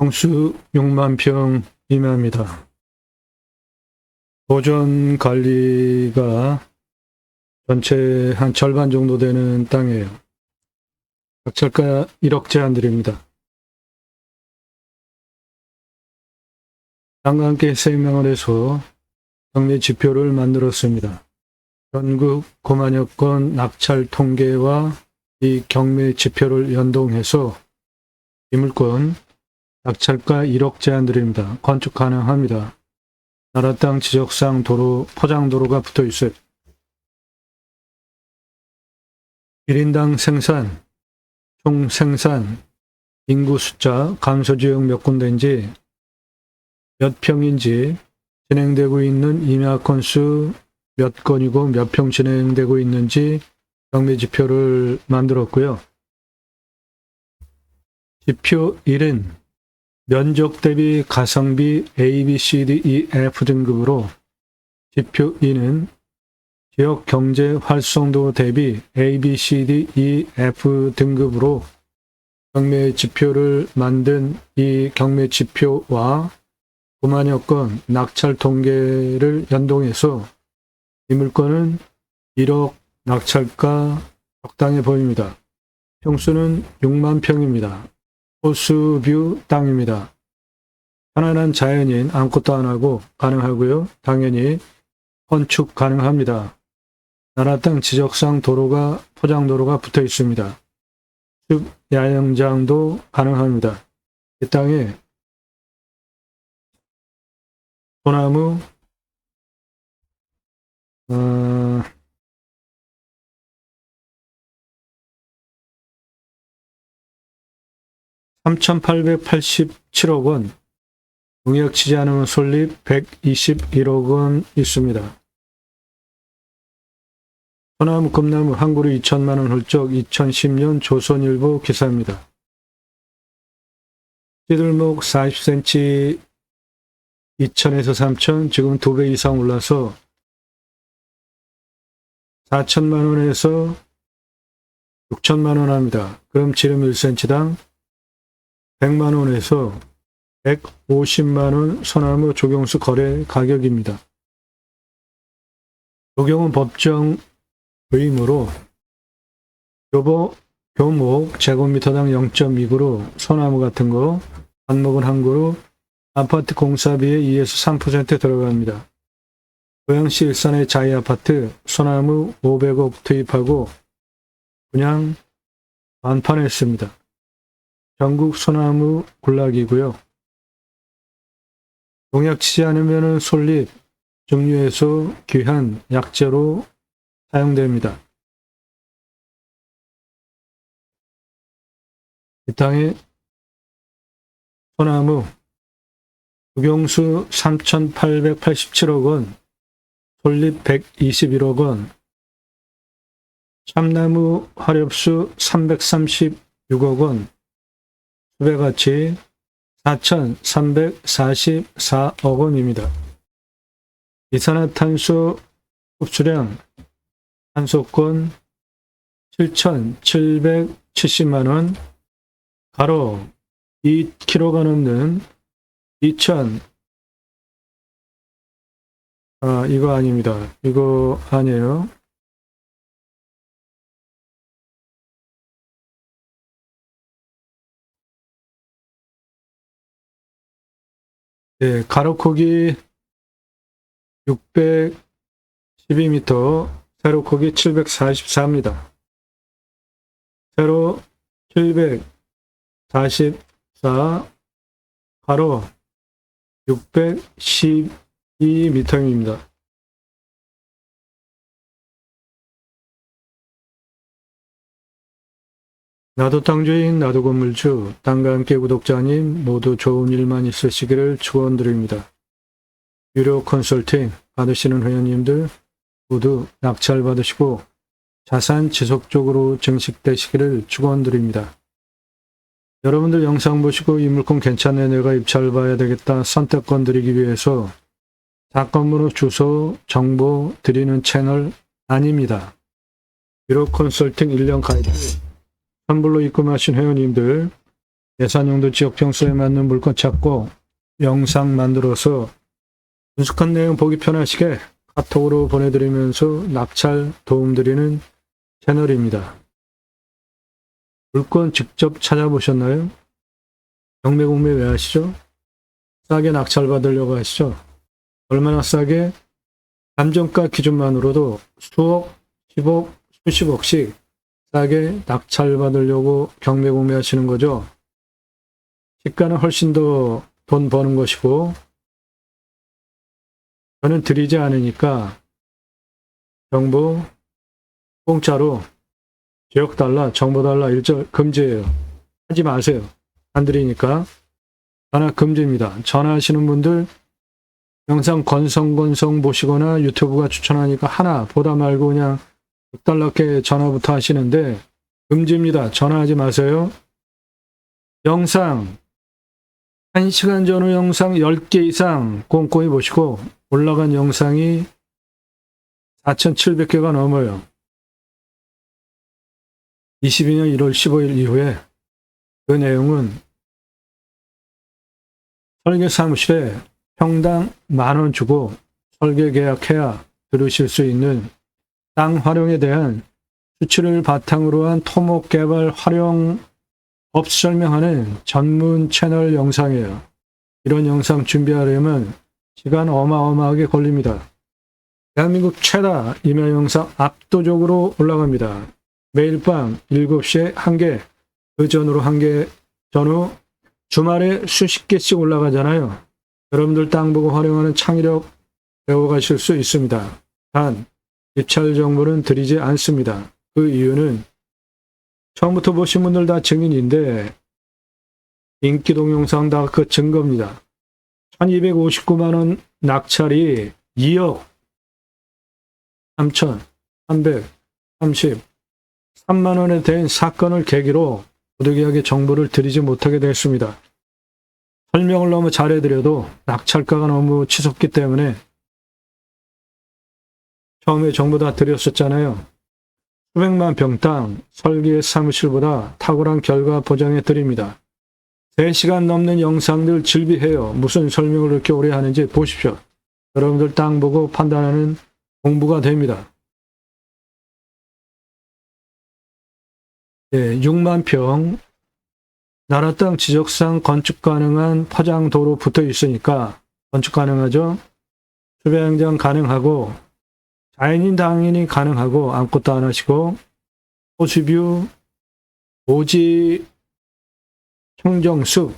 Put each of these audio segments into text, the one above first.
평수 6만 평 이내입니다. 보존 관리가 전체 한 절반 정도 되는 땅이에요. 낙찰가 1억 제한 드립니다. 땅과 함께 생명을 해서 경매 지표를 만들었습니다. 전국 9만여 건 낙찰 통계와 이 경매 지표를 연동해서 이 물건 낙찰가 1억 제한드립니다. 건축 가능합니다. 나라 땅 지적상 도로 포장도로가 붙어 있어요. 1인당 생산, 총 생산, 인구 숫자, 감소 지역 몇 군데인지, 몇 평인지, 진행되고 있는 임야 건수 몇 건이고 몇 평 진행되고 있는지 경매 지표를 만들었고요. 지표 1은 면적 대비 가성비 A, B, C, D, E, F 등급으로 지표 2는 지역 경제 활성도 대비 A, B, C, D, E, F 등급으로 경매 지표를 만든 이 경매 지표와 9만여 건 낙찰 통계를 연동해서 이 물건은 1억 낙찰가 적당해 보입니다. 평수는 6만 평입니다. 호수뷰 땅입니다. 편안한 자연인 아무것도 안 하고 가능하고요. 당연히 건축 가능합니다. 나라 땅 지적상 도로가 포장도로가 붙어 있습니다. 숲 야영장도 가능합니다. 이 땅에 소나무 어, (3,887억 원) 농약 치지 않으면 솔립 121억 원 있습니다. 소나무 금나무 한 그루 2천만 원 훌쩍 2010년 조선일보 기사입니다. 찌들목 40cm 2천에서 3천 지금 두 배 이상 올라서 4천만 원에서 6천만 원 합니다. 그럼 지름 1cm당 100만 원에서 150만 원 소나무 조경수 거래 가격입니다. 조경은 법정 의무로 교보, 교목 제곱미터당 0.2그루 소나무 같은 거 안목은 한 그루 아파트 공사비에 2에서 3% 들어갑니다. 고양시 일산의 자이 아파트 소나무 500억 투입하고 분양 완판했습니다. 전국 소나무 군락이고요. 농약 치지 않으면 솔잎, 증류해서 귀한 약재로 사용됩니다. 이 땅에 소나무 국용수 3,887억 원, 솔잎 121억 원, 참나무 화렵수 336억 원, 수배가치 4,344억 원입니다. 이산화탄소 흡수량 탄소권 7,770만 원, 가로 2kg가 넘는 2,000 아, 이거 아닙니다. 이거 아니에요. 네, 가로폭이 612m, 세로폭이 744입니다. 세로 744, 가로 612m입니다. 나도 땅 주인 나도 건물주 땅과 함께 구독자님 모두 좋은 일만 있으시기를 축원드립니다. 유료 컨설팅 받으시는 회원님들 모두 낙찰 받으시고 자산 지속적으로 증식되시기를 축원드립니다. 여러분들 영상 보시고 이 물건 괜찮네 내가 입찰 봐야 되겠다 선택권 드리기 위해서 사건번호 주소 정보 드리는 채널 아닙니다. 유료 컨설팅 1년 가이드 선불로 입금하신 회원님들 예산용도 지역 평수에 맞는 물건 찾고 영상 만들어서 분석한 내용 보기 편하시게 카톡으로 보내드리면서 낙찰 도움드리는 채널입니다. 물건 직접 찾아보셨나요? 경매 공매 왜 하시죠? 싸게 낙찰 받으려고 하시죠? 얼마나 싸게? 감정가 기준만으로도 수억, 10억, 수십억씩 싸게 낙찰 받으려고 경매 공매 하시는 거죠? 시가는 훨씬 더 돈 버는 것이고, 저는 드리지 않으니까 정부 공짜로 지역 달라, 정보 달라 일절 금지예요. 하지 마세요. 안 드리니까. 전화 금지입니다. 전화하시는 분들 영상 건성 건성 보시거나 유튜브가 추천하니까 하나 보다 말고 그냥 달랍게 전화부터 하시는데 금지입니다. 전화하지 마세요. 영상 1시간 전후 영상 10개 이상 꼼꼼히 보시고 올라간 영상이 4,700개가 넘어요. 22년 1월 15일 이후에 그 내용은 설계 사무실에 평당 만 원 주고 설계 계약해야 들으실 수 있는 땅 활용에 대한 수치를 바탕으로 한 토목 개발 활용 법 설명하는 전문 채널 영상이에요. 이런 영상 준비하려면 시간 어마어마하게 걸립니다. 대한민국 최다 임야 영상 압도적으로 올라갑니다. 매일 밤 7시에 한 개, 그 전후로 한 개, 전후 주말에 수십 개씩 올라가잖아요. 여러분들 땅 보고 활용하는 창의력 배워가실 수 있습니다. 단, 입찰 정보는 드리지 않습니다. 그 이유는 처음부터 보신 분들 다 증인인데 인기 동영상 다 그 증거입니다. 1259만원 낙찰이 2억 3,333만원에 대한 사건을 계기로 부득이하게 정보를 드리지 못하게 됐습니다. 설명을 너무 잘해드려도 낙찰가가 너무 치솟기 때문에 처음에 정보 다 드렸었잖아요. 수백만 평땅 설계 사무실보다 탁월한 결과 보장해 드립니다. 3시간 넘는 영상들 질비해요. 무슨 설명을 이렇게 오래 하는지 보십시오. 여러분들 땅 보고 판단하는 공부가 됩니다. 예, 6만 평 나라 땅 지적상 건축 가능한 포장 도로 붙어 있으니까 건축 가능하죠. 수배양장 가능하고 자연인 당연히 가능하고 아무것도 안 하시고 호수뷰 오지 청정숲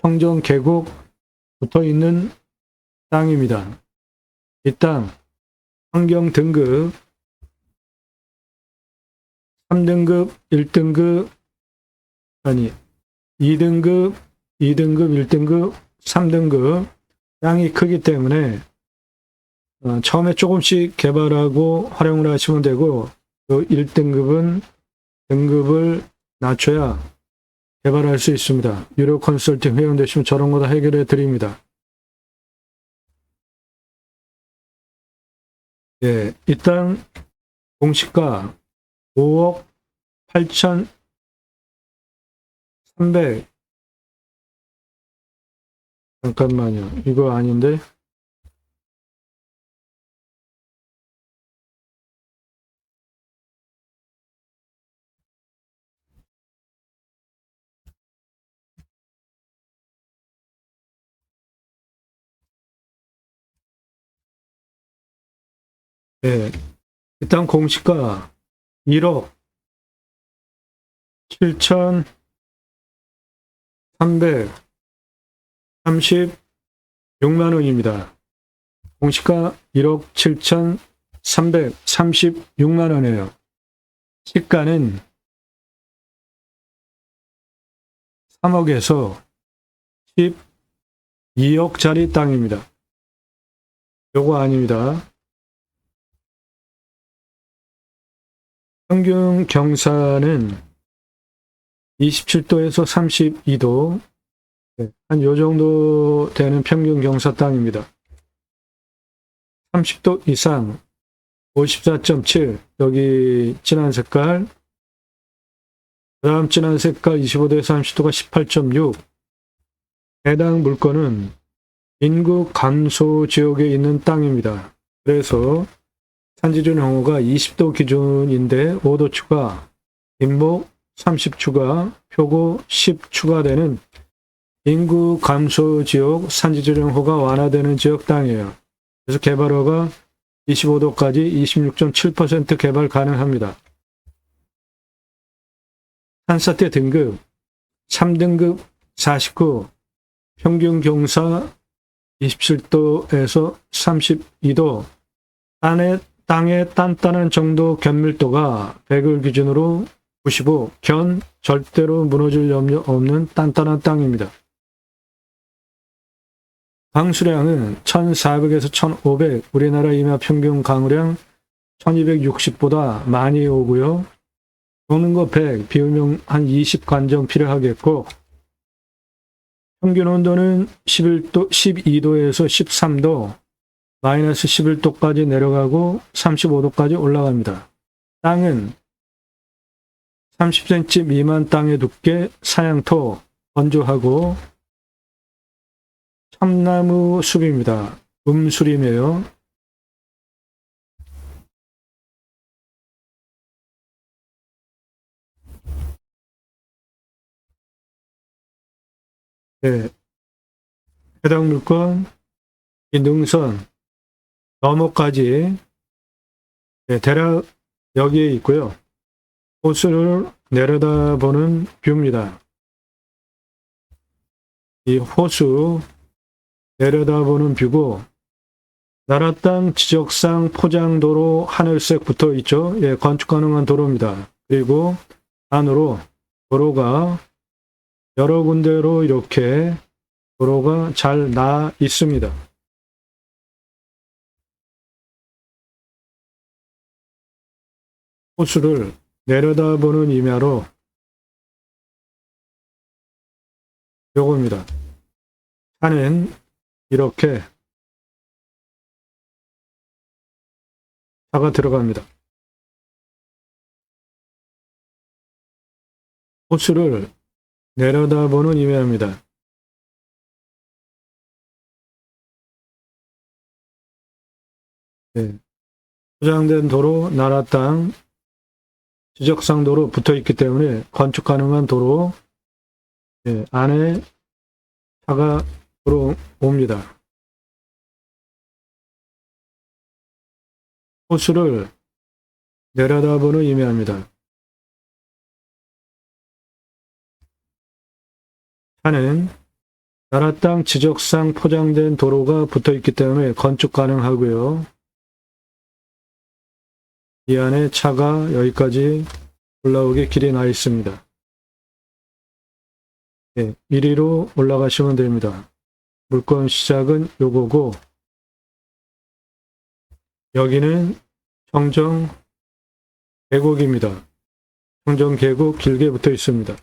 청정 계곡 붙어 있는 땅입니다. 이 땅 환경 등급 3등급, 1등급 아니 2등급, 2등급, 1등급, 3등급 땅이 크기 때문에 어, 처음에 조금씩 개발하고 활용을 하시면 되고 또 1등급은 등급을 낮춰야 개발할 수 있습니다. 유료 컨설팅 회원 되시면 저런 거 다 해결해 드립니다. 예, 일단 공시가 5억 8천 300 잠깐만요. 이거 아닌데? 네. 일단 공시가 1억 7천 336만 원입니다. 공시가 1억 7,336만 원이에요. 시가는 3억에서 12억짜리 땅입니다. 요거 아닙니다. 평균 경사는 27도에서 32도, 한요 정도 되는 평균 경사 땅입니다. 30도 이상 54.7, 여기 진한 색깔, 그 다음 진한 색깔 25도에서 30도가 18.6. 해당 물건은 인구 감소 지역에 있는 땅입니다. 그래서 산지준 홍어가 20도 기준인데 5도 추가, 뒷목 30 추가, 표고 10 추가되는 인구 감소 지역 산지조정호가 완화되는 지역 땅이에요. 그래서 개발허가 25도까지 26.7% 개발 가능합니다. 산사태 등급 3등급 49, 평균 경사 27도에서 32도, 땅의, 땅의 단단한 정도 견밀도가 100을 기준으로 95, 견 절대로 무너질 염려 없는 단단한 땅입니다. 강수량은 1400에서 1500, 우리나라 임야 평균 강우량 1260보다 많이 오고요. 먹는 거 100, 비우면 한 20관정 필요하겠고, 평균 온도는 11도, 12도에서 13도, 마이너스 11도까지 내려가고 35도까지 올라갑니다. 땅은 30cm 미만 땅의 두께, 사양토, 건조하고 참나무 숲입니다. 음술이네요. 네. 해당 물건, 이 능선, 너머까지 네, 대략 여기에 있고요. 호수를 내려다보는 뷰입니다. 이 호수 내려다보는 뷰고 나라 땅 지적상 포장도로 하늘색 붙어 있죠. 예, 건축 가능한 도로입니다. 그리고 안으로 도로가 여러 군데로 이렇게 도로가 잘 나 있습니다. 호수를 내려다보는 임야로 요겁니다. 차는 이렇게 차가 들어갑니다. 호수를 내려다보는 임야입니다. 네. 포장된 도로, 나라 땅, 지적상 도로 붙어 있기 때문에 건축 가능한 도로 네, 안에 차가 들어옵니다. 호수를 내려다보는 의미합니다. 차는 나라 땅 지적상 포장된 도로가 붙어 있기 때문에 건축 가능하고요. 이 안에 차가 여기까지 올라오게 길이 나 있습니다. 네, 이리로 올라가시면 됩니다. 물건 시작은 요거고 여기는 청정 계곡입니다. 청정 계곡 길게 붙어 있습니다.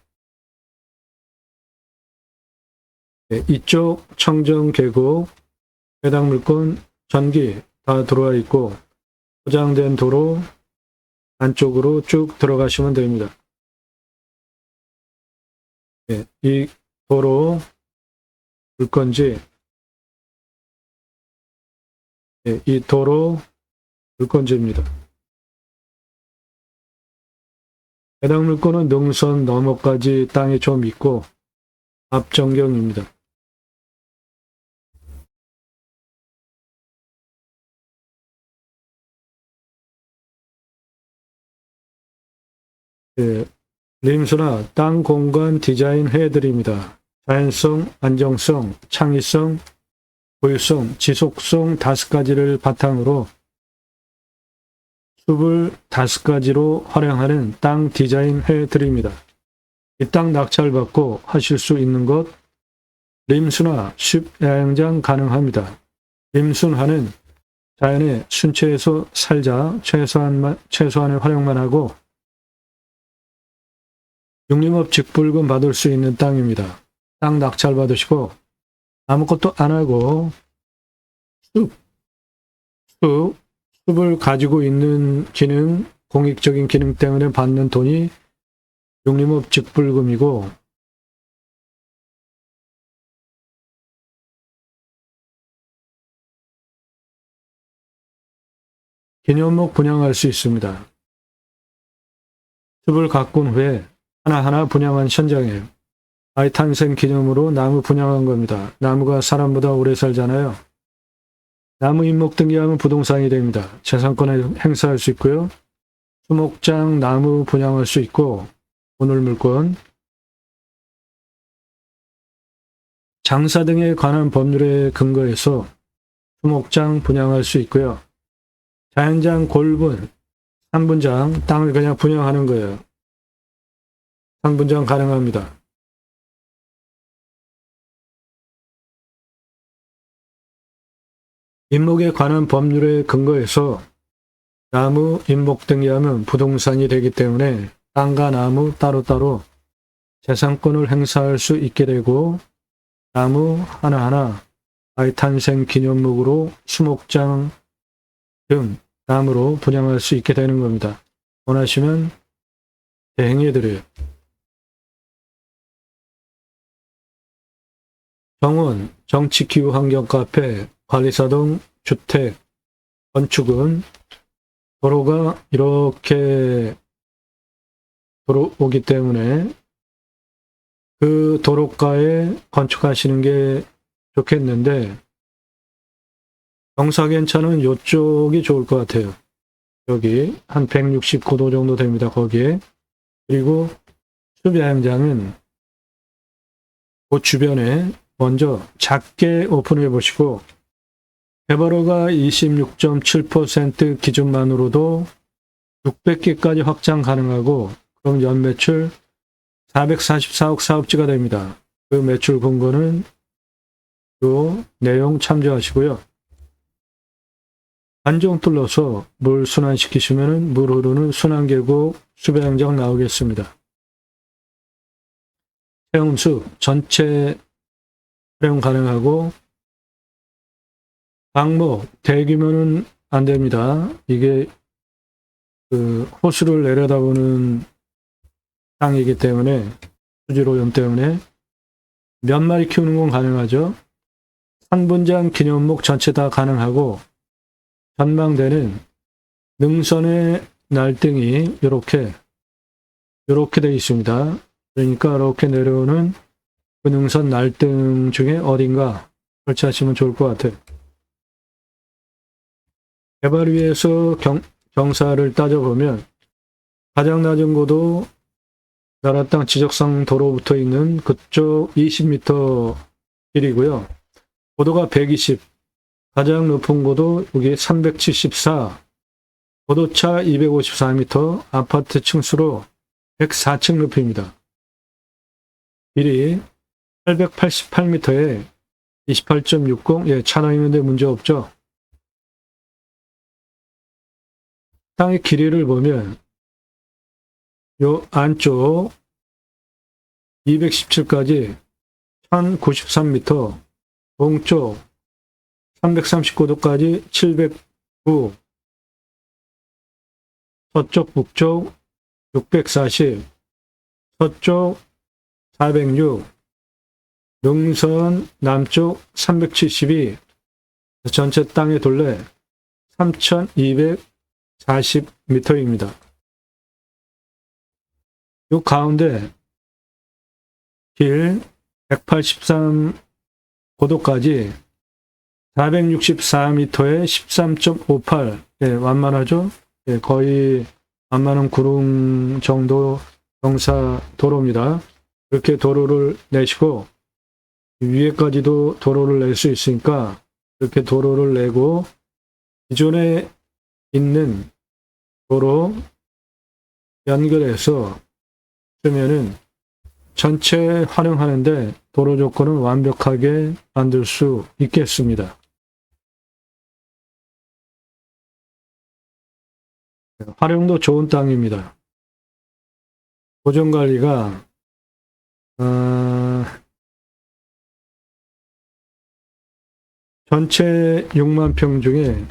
네, 이쪽 청정 계곡 해당 물건 전기 다 들어와 있고 포장된 도로 안쪽으로 쭉 들어가시면 됩니다. 네, 이 도로 물건지 네, 이 도로 물건지입니다. 해당 물건은 능선 너머까지 땅이 좀 있고 앞전경입니다. 네, 림수나 땅 공간 디자인 해드립니다. 자연성, 안정성, 창의성, 고유성, 지속성 다섯 가지를 바탕으로 숲을 다섯 가지로 활용하는 땅 디자인 해드립니다. 이 땅 낙찰 받고 하실 수 있는 것 림순화 숲 야영장 가능합니다. 림순화는 자연의 순체에서 살자 최소한만, 최소한의 활용만 하고 육림업 직불금 받을 수 있는 땅입니다. 땅 낙찰 받으시고 아무것도 안 하고 숲, 숲, 숲을 가지고 있는 기능, 공익적인 기능 때문에 받는 돈이 육림업 직불금이고 기념목 분양할 수 있습니다. 숲을 가꾼 후에 하나하나 분양한 현장에 아이 탄생 기념으로 나무 분양한 겁니다. 나무가 사람보다 오래 살잖아요. 나무 임목 등기하면 부동산이 됩니다. 재산권을 행사할 수 있고요. 수목장 나무 분양할 수 있고 오늘 물건 장사 등에 관한 법률에 근거해서 수목장 분양할 수 있고요. 자연장 골분 3분장 땅을 그냥 분양하는 거예요. 3분장 가능합니다. 임목에 관한 법률에 근거해서 나무, 임목 등이 하면 부동산이 되기 때문에 땅과 나무 따로따로 재산권을 행사할 수 있게 되고 나무 하나하나 아이 탄생 기념목으로 수목장 등 나무로 분양할 수 있게 되는 겁니다. 원하시면 대행해 드려요. 정원, 정치기후환경카페, 관리사동, 주택, 건축은 도로가 이렇게 도로오기 때문에 그 도로가에 건축하시는 게 좋겠는데 경사견차는 이쪽이 좋을 것 같아요. 여기 한 169도 정도 됩니다. 거기에 그리고 수비양장은 그 주변에 먼저 작게 오픈해 보시고 개발허가 26.7% 기준만으로도 600개까지 확장 가능하고 그럼 연 매출 444억 사업지가 됩니다. 그 매출 근거는 요 내용 참조하시고요. 안정 뚫러서 물 순환시키시면 물 흐르는 순환계곡 수배양장 나오겠습니다. 체험수 전체 활용 가능하고 방목 대규모는 안 됩니다. 이게 그 호수를 내려다보는 땅이기 때문에 수지로염 때문에 몇 마리 키우는 건 가능하죠. 산분장 기념목 전체 다 가능하고 전망대는 능선의 날등이 이렇게 이렇게 되어 있습니다. 그러니까 이렇게 내려오는 그 능선 날등 중에 어딘가 설치하시면 좋을 것 같아요. 개발 위에서 경, 경사를 따져보면 가장 낮은 고도 나라 땅 지적상 도로부터 있는 그쪽 20m 길이고요. 고도가 120, 가장 높은 고도 여기 374, 고도차 254m, 아파트 층수로 104층 높이입니다. 길이 888m에 28.60, 예, 차 다니는데 문제 없죠. 땅의 길이를 보면 요 안쪽 217까지 1093m, 동쪽 339도까지 709, 서쪽 북쪽 640, 서쪽 406, 능선 남쪽 372, 전체 땅의 둘레 3240m입니다. 요 가운데 길 183 고도까지 464m에 13.58, 예, 완만하죠? 예, 거의 완만한 구릉 정도 경사 도로입니다. 이렇게 도로를 내시고 위에까지도 도로를 낼 수 있으니까 이렇게 도로를 내고 기존에 있는 도로 연결해서 쓰면은 전체 활용하는데 도로 조건을 완벽하게 만들 수 있겠습니다. 활용도 좋은 땅입니다. 보존관리가 어, 전체 6만 평 중에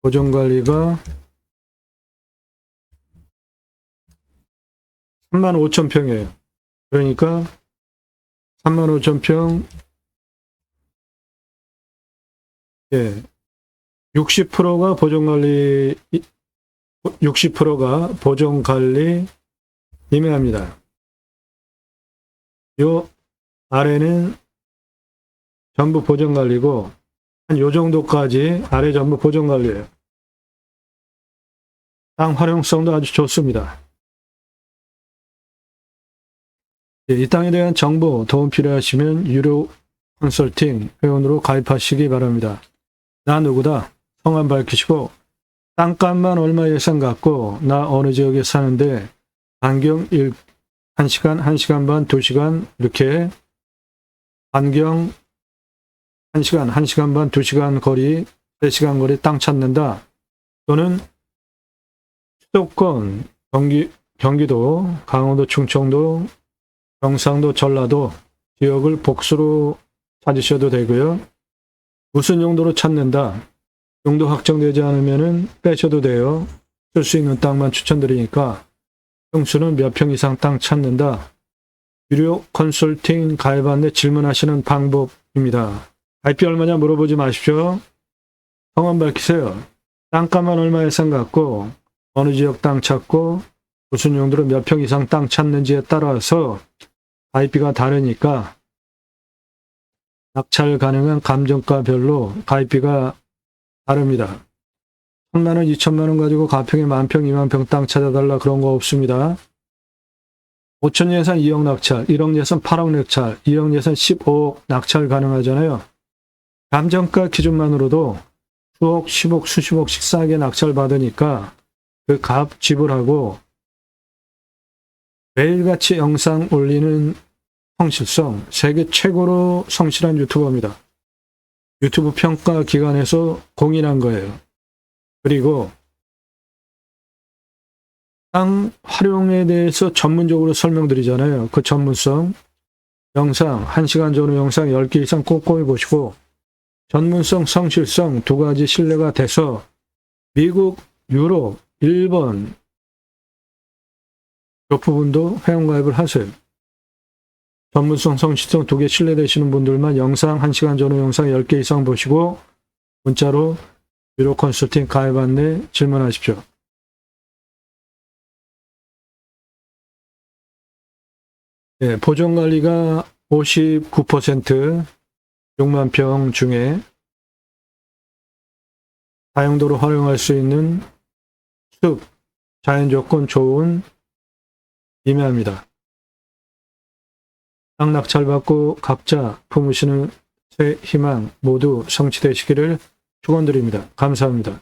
보존관리가 3만 5천 평이에요. 그러니까 3만 5천 평, 예, 60%가 보존관리, 60%가 보존관리 임해합니다. 요 아래는 전부 보존관리고, 한 요 정도까지 아래 전부 보존관리예요. 땅 활용성도 아주 좋습니다. 예, 이 땅에 대한 정보, 도움 필요하시면 유료 컨설팅 회원으로 가입하시기 바랍니다. 나 누구다. 성함 밝히시고 땅값만 얼마 예산 갖고 나 어느 지역에 사는데 반경 1, 1시간, 1시간 반, 2시간 이렇게 반경 1시간, 1시간 반, 2시간 거리, 3시간 거리 땅 찾는다. 또는 수도권, 경기, 경기도, 강원도, 충청도, 경상도, 전라도 지역을 복수로 찾으셔도 되고요. 무슨 용도로 찾는다. 용도 확정되지 않으면은 빼셔도 돼요. 쓸 수 있는 땅만 추천드리니까 평수는 몇 평 이상 땅 찾는다. 유료 컨설팅 가입 안내 질문하시는 방법입니다. 가입비 얼마냐 물어보지 마십시오. 성함 밝히세요. 땅값만 얼마 예산 갖고 어느 지역 땅 찾고 무슨 용도로 몇 평 이상 땅 찾는지에 따라서 가입비가 다르니까 낙찰 가능한 감정가별로 가입비가 다릅니다. 3만원, 2천만원 가지고 가평에 만평, 2만평 땅 찾아달라 그런 거 없습니다. 5천 예산 2억 낙찰, 1억 예산 8억 낙찰, 2억 예산 15억 낙찰 가능하잖아요. 감정가 기준만으로도 수억, 10억, 수십억씩 싸게 낙찰 받으니까 그 값 지불하고 매일같이 영상 올리는 성실성, 세계 최고로 성실한 유튜버입니다. 유튜브 평가 기관에서 공인한 거예요. 그리고 땅 활용에 대해서 전문적으로 설명드리잖아요. 그 전문성. 영상, 1시간 전후 영상 10개 이상 꼼꼼히 보시고 전문성, 성실성 두 가지 신뢰가 돼서 미국, 유럽, 일본 그 부분도 회원가입을 하세요. 전문성, 성실성 두 개 신뢰되시는 분들만 영상 1시간 전후 영상 10개 이상 보시고 문자로 유료 컨설팅 가입 안내 질문하십시오. 네, 보존 관리가 59% 6만 평 중에 다용도로 활용할 수 있는 숲, 자연 조건 좋은 임야입니다. 땅 낙찰 받고 각자 품으시는 새 희망 모두 성취되시기를 축원드립니다. 감사합니다.